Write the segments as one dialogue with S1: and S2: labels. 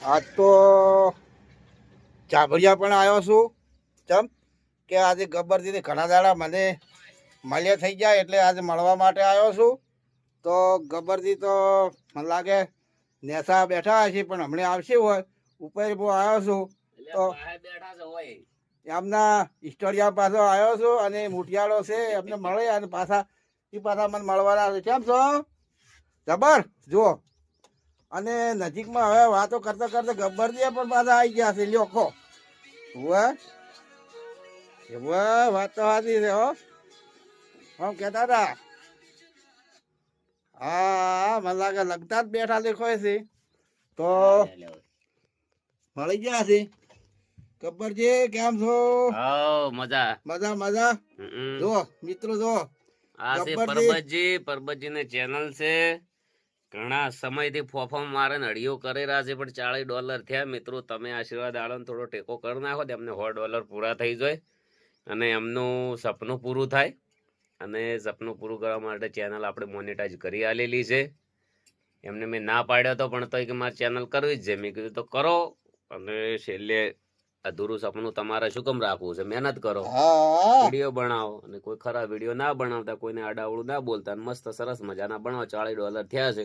S1: આજ તો ચાભડિયા પણ આવ્યો છું ચમ કે આજે ગબ્બરજીને ઘણા દાડા મને મળ્યા થઈ ગયા એટલે આજે મળવા માટે આવ્યો છું. તો ગબ્બરજી તો મને લાગે નેસા બેઠા હશે પણ હમણાં આવશે હોય ઉપર હું આવ્યો છું. તો એમના ઇસ્ટોરિયા પાછો આવ્યો છું અને મુઠિયાળો છે એમને મળે અને પાછા એ પાછા મને મળવાના છે. કેમ છો? જબર જુઓ. અને નજીકમાં હવે વાતો કરતા કરતા ગબ્બરજી પણ પાછા આવી ગયા છે લ્યો ખો. વાહ વાહ વાત તો સાચી છે હો. હમ કહેતા હતા હા મને લાગે લગતા જ બેઠા દેખાય છે. તો મળી ગયા છે. ગબ્બરજી કેમ છો?
S2: મજા.
S1: મજા મજા? જો મિત્રો જો
S2: આ છે પરબતજી પરબતજી. ને ચેનલ છે. ઘણા સમયથી ફોફમ મારે ને અડીઓ કરી રહ્યા છે, પણ ચાળીસ ડોલર થયા. મિત્રો, તમે આશીર્વાદ આણંદ થોડો ટેકો કરી નાખો, તો એમને સો ડોલર પૂરા થઈ જાય અને એમનું સપનું પૂરું થાય. અને સપનું પૂરું કરવા માટે ચેનલ આપણે મોનેટાઈઝ કરી આલેલી છે. એમને મેં ના પાડ્યો તો પણ તો કે મારે ચેનલ કરવી જ છે. મેં કીધું તો કરો અને છેલ્લે અધૂરું સપનું તમારે શું કેમ રાખવું છે? મહેનત કરો. વીડિયો બનાવો અને કોઈ ખરાબ વીડિયો ના બનાવતા કોઈને આડાવડું ના બોલતા મસ્ત સરસ મજાના બનાવો. ચાળીસ ડોલર થયા છે.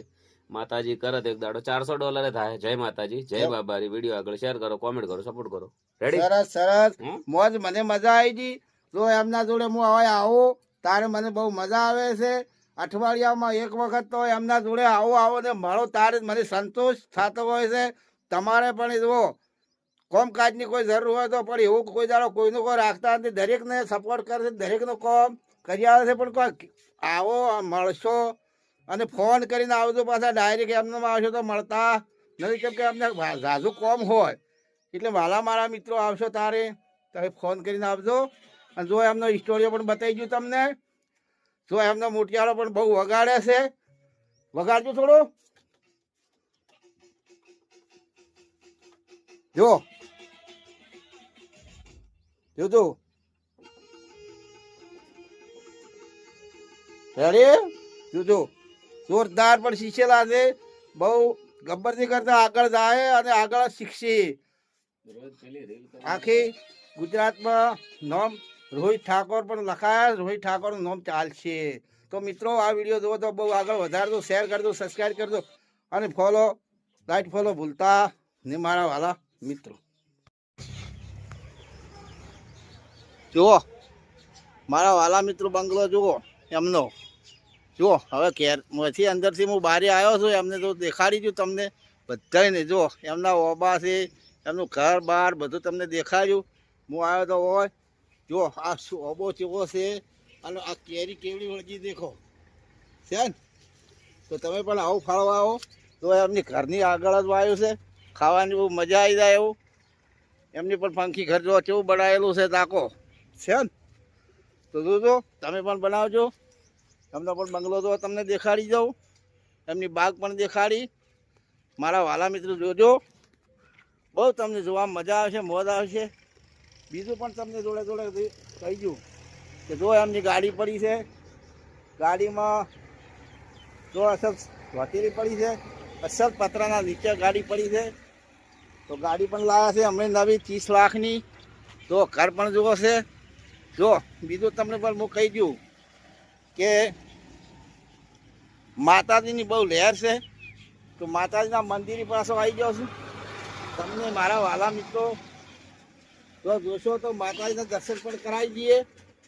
S2: માતાજી કરે તો એક દાડો. ચારસો ડોલરે થાય. જય માતાજી. જય બાબારી. વીડિયો આગળ શેર કરો કોમેન્ટ કરો સપોર્ટ કરો. રેડી
S1: સરસ સરસ. મોજ મને મજા આવી ગઈ જો એમના જોડે હું હવે આવું તારે મને બહુ મજા આવે છે. અઠવાડિયામાં એક વખત તો એમના જોડે આવો આવો ને મારો તારે મને સંતોષ થતો હોય છે. તમારે પણ જુઓ કોમકાજની કોઈ જરૂર હોય તો પણ એવું કોઈ દાડો કોઈનું કોઈ રાખતા નથી. દરેકને સપોર્ટ કરે છે, દરેકનું કોમ કરી આવે છે, પણ કોઈ આવો મળશો અને ફોન કરીને આવજો પાછા ડાયરેક્ટ એમને આવશો તો મળતા નથી. કેમ કે અમને ઝાઝુ કોમ હોય. એટલે વાલા મારા મિત્રો આવશો તારે તમે ફોન કરીને આવજો. અને જો એમનો સ્ટોરીઓ પણ બતાવી ગયું તમને, જો એમનો મોટિયાળો પણ બહુ વગાડે છે. વગાડજો થોડું. જો. જોજો. રેડી જોજો. જોરદાર પણ શીખેલા છે. બહુ ગબ્બરથી કરતા આગળ જાય અને આગળ શીખશે. આખી ગુજરાતમાં નામ રોહિત ઠાકોર પણ લખાયા. રોહિત ઠાકોરનું નામ ચાલશે. તો મિત્રો, આ વીડિયો જુઓ તો બહુ આગળ વધારજો. શેર કરજો સબસ્ક્રાઈબ કરજો અને ફોલો લાઈટ ફોલો ભૂલતા ને મારા વાલા મિત્રો. જુઓ. મારા વાલા મિત્રો બંગલો જુઓ, એમનો. જુઓ, હવે કેર પછી અંદરથી હું બહાર આવ્યો છું, એમને તો દેખાડી છું તમને બધાને જુઓ, એમના ઓબા છે, એમનું ઘર બહાર બધું તમને દેખાડ્યું. હું આવ્યો તો હોય. જો આ શું ઓબો ચેવો છે, અને આ કેરી કેવડી વળગી દેખો. છે તો તમે પણ આવો ફાળવા આવો. તો એમની ઘરની આગળ જ વાયું છે. ખાવાની બહુ મજા આવી જાય એવું. એમની પણ પંખી ઘર જો કેવું બનાવેલું છે, તાકો. છે તો જોજો, તમે પણ બનાવજો. તમને પણ બંગલો તો તમને દેખાડી જાઉં એમની બાગ પણ દેખાડી. મારા વાલા મિત્રો જોજો. બહુ તમને જોવા મજા આવશે, મોજ આવશે. બીજું પણ તમને જોડે જોડે કહી દઉં કે જો એમની ગાડી પડી છે. ગાડીમાં જો અસલ વતીરી પડી છે અસલ પતરાના નીચે ગાડી પડી છે. તો ગાડી પણ લાવ્યા છે, હમણાં નવી ત્રીસ લાખની. તો ઘર પણ જુઓ છે. જો, બીજું તમને પણ હું કહી દઉં કે માતાજીની બહુ લહેર છે. તો માતાજીના મંદિર પાસે આવી જાઉં છું. તમને મારા વાલા મિત્રો, જો જોશો તો માતાજીના દર્શન પણ કરાવી દઈએ.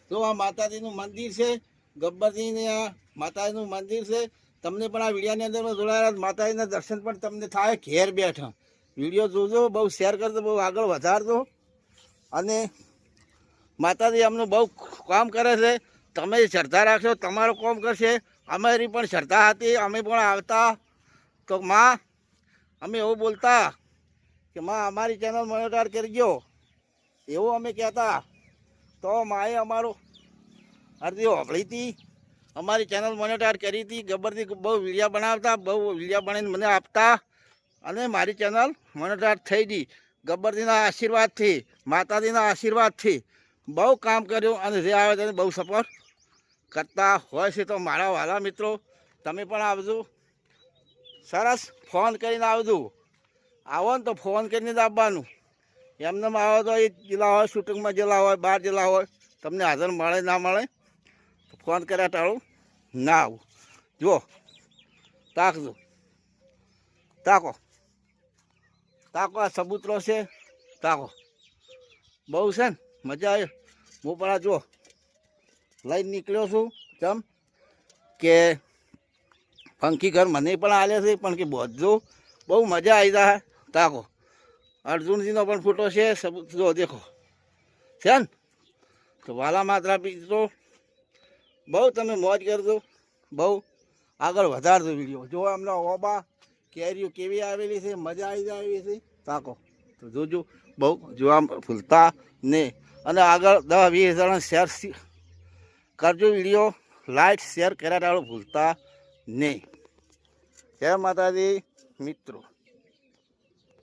S1: તો આ માતાજીનું મંદિર છે, ગબ્બરજીને આ માતાજીનું મંદિર છે, તમને પણ આ વિડીયાની અંદર જોડાયેલા માતાજીના દર્શન પણ તમને થાય. ઘેર બેઠા. વીડિયો જોજો, બહુ શેર કરજો, બહુ આગળ વધારજો. અને માતાજી અમનું બહુ કામ કરે છે. તમે શ્રદ્ધા રાખશો તમારું કામ કરશે. અમારી પણ શ્રદ્ધા હતી, અમે પણ આવતા. તો માં, અમે એવું બોલતા કે માં, અમારી ચેનલ મોનિટર કરજો. એવું અમે કહેતા. તો માએ અમારું અરજી હોભળી હતી. અમારી ચેનલ મોનિટર કરી હતી. ગબરથી બહુ વિડીયા બનાવતા, બહુ વિડીયા બનાવીને મને આપતા. અને મારી ચેનલ મોનિટર થઈ ગઈ. ગબ્બરજીના આશીર્વાદથી, માતાજીના આશીર્વાદથી. બહુ કામ કર્યું અને જે આવે તેને બહુ સપોર્ટ કરતા હોય છે તો મારા વાલા મિત્રો, તમે પણ આવજો. સરસ ફોન કરીને આવજો. આવો ને તો ફોન કરીને જ આવવાનું. એમને આવો તો એ જિલ્લા હોય, શૂટિંગમાં જિલ્લા હોય બાર જિલ્લા હોય, તમને હાજર મળે ના મળે ફોન કર્યા ટાળું. ના આવું. જુઓ, તાકજો. તાકો. તાકો આ સબૂતરો છે. તાકો. બહુ છે ને? મજા આવી. હું પણ જુઓ લઈને નીકળ્યો છું, ચમ, કે પંખી ઘર મને પણ આલે છે, પણ કે બધું બહુ મજા આવી જાય. તાકો, અર્જુનજીનો પણ ફોટો છે જો દેખો. છે ને? તો વાલા માત્રા પીજો બહુ તમે મોજ કરજો, બહુ આગળ વધારજો વીડિયો. જો અમને ઓબા કેરીઓ કેવી આવેલી છે, મજા આવી જાય એવી છે, તાકો. તો જોજો, બહુ જોવા ભૂલતા ને અને આગળ દસ વીસ જણા શેર કરજો વીડિયો લાઈક શેર કર્યા ભૂલતા નહીં. જય માતાજી, મિત્રો.